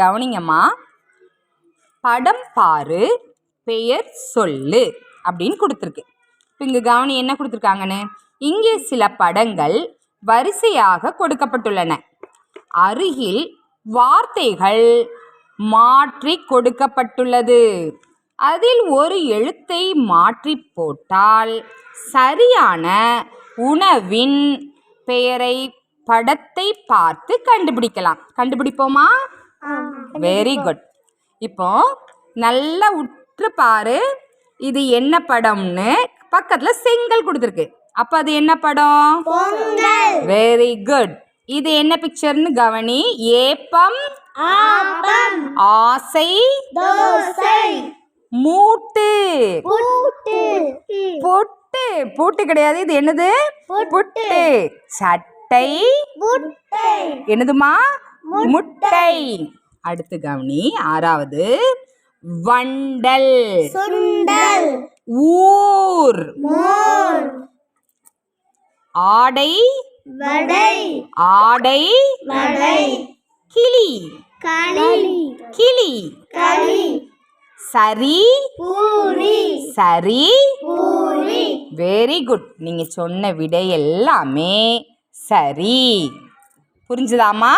கவனிங்கம்மா. படம் பாரு பெயர் சொல்லு அப்படின்னு கொடுத்துருக்கு. இப்போ இங்கே கவனி என்ன கொடுத்துருக்காங்கன்னு? இங்கே சில படங்கள் வரிசையாக கொடுக்கப்பட்டுள்ளன. அருகில் வார்த்தைகள் மாற்றி கொடுக்கப்பட்டுள்ளது. அதில் ஒரு எழுத்தை மாற்றி போட்டால் சரியான உணவின் பெயரை படத்தை பார்த்து கண்டுபிடிக்கலாம். கண்டுபிடிப்போமா? வெரி குட் இப்போ நல்லா உற்று பாரு. இது என்ன படம்னு பக்கத்தில் செங்கல் கொடுத்துருக்கு. அப்போ அது என்ன படம்? வெரி குட் இது என்ன பிக்சர்னு கவனி? ஏப்பம். ஆசை. மூட்டு. புட்டு. பொட்டு. கிடையாது. இது என்னது? புட்டு. சட்டை. என்னதுமா? முட்டை. அடுத்து கவனி ஆறாவது வண்டல். சுண்டல். ஊர். ஆடை. வடை. ஆடை. வடை. கிளி. களி. கிளி. களி. சரி. பூரி. சரி. பூரி. வெரி குட் நீங்கள் சொன்ன விடை எல்லாமே சரி. புரிஞ்சுதாம்மா